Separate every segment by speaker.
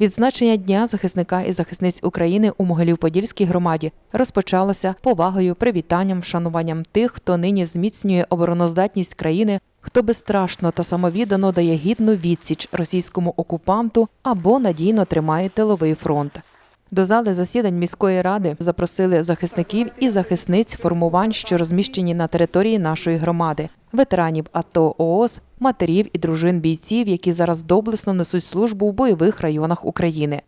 Speaker 1: Відзначення Дня захисника і захисниць України у Могилів-Подільській громаді розпочалося повагою, привітанням, вшануванням тих, хто нині зміцнює обороноздатність країни, хто безстрашно та самовіддано дає гідну відсіч російському окупанту або надійно тримає тиловий фронт. До зали засідань міської ради запросили захисників і захисниць формувань, що розміщені на території нашої громади, ветеранів АТО ООС, матерів і дружин бійців, які зараз доблесно несуть службу в бойових районах України.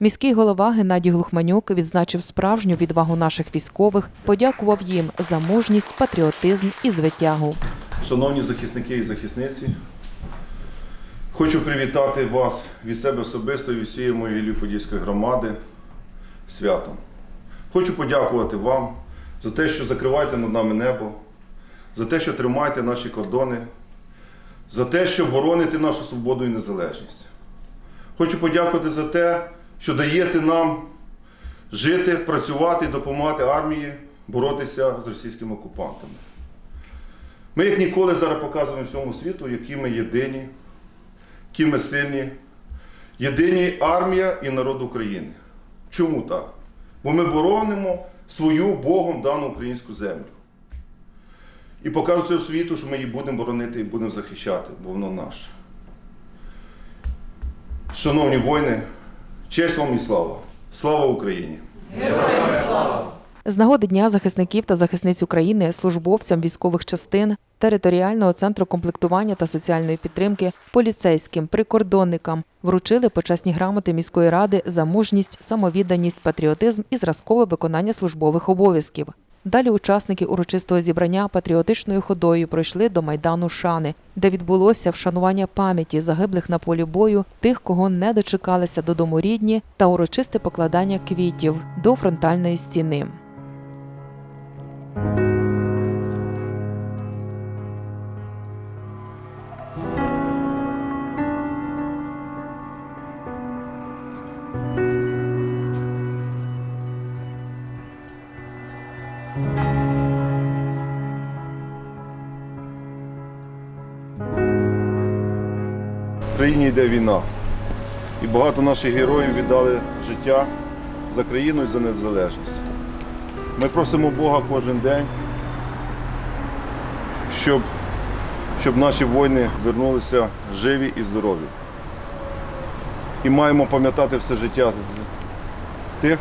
Speaker 1: Міський голова Геннадій Глухманюк відзначив справжню відвагу наших військових, подякував їм за мужність, патріотизм і звитягу.
Speaker 2: Шановні захисники і захисниці, хочу привітати вас від себе особисто і всієї моєї Ліподільської громади святом. Хочу подякувати вам за те, що закриваєте над нами небо, за те, що тримаєте наші кордони, за те, що бороните нашу свободу і незалежність. Хочу подякувати за те, що даєте нам жити, працювати і допомагати армії боротися з російськими окупантами. Ми як ніколи зараз показуємо всьому світу, які ми єдині, які ми сильні, єдині армія і народ України. Чому так? Бо ми боронимо свою Богом дану українську землю. І показуємо світу, що ми її будемо боронити і будемо захищати, бо воно наше. Шановні воїни, честь вам і слава! Слава Україні!
Speaker 1: З нагоди Дня захисників та захисниць України службовцям військових частин, територіального центру комплектування та соціальної підтримки, поліцейським, прикордонникам вручили почесні грамоти міської ради за мужність, самовідданість, патріотизм і зразкове виконання службових обов'язків. Далі учасники урочистого зібрання патріотичною ходою пройшли до майдану Шани, де відбулося вшанування пам'яті загиблих на полі бою, тих, кого не дочекалися додому рідні, та урочисте покладання квітів до фронтальної стіни.
Speaker 2: В країні йде війна. І багато наших героїв віддали життя за країну і за незалежність. Ми просимо Бога кожен день, щоб, щоб наші воїни вернулися живі і здорові. І маємо пам'ятати все життя тих,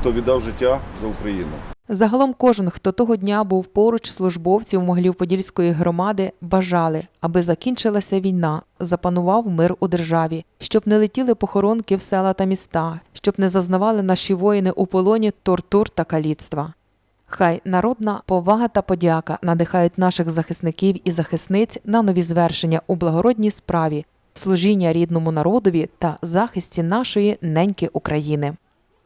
Speaker 2: хто віддав життя за Україну.
Speaker 1: Загалом кожен, хто того дня був поруч службовців Могилів-Подільської громади, бажали, аби закінчилася війна, запанував мир у державі, щоб не летіли похоронки в села та міста, щоб не зазнавали наші воїни у полоні тортур та каліцтва. Хай народна повага та подяка надихають наших захисників і захисниць на нові звершення у благородній справі, служіння рідному народові та захисті нашої неньки України.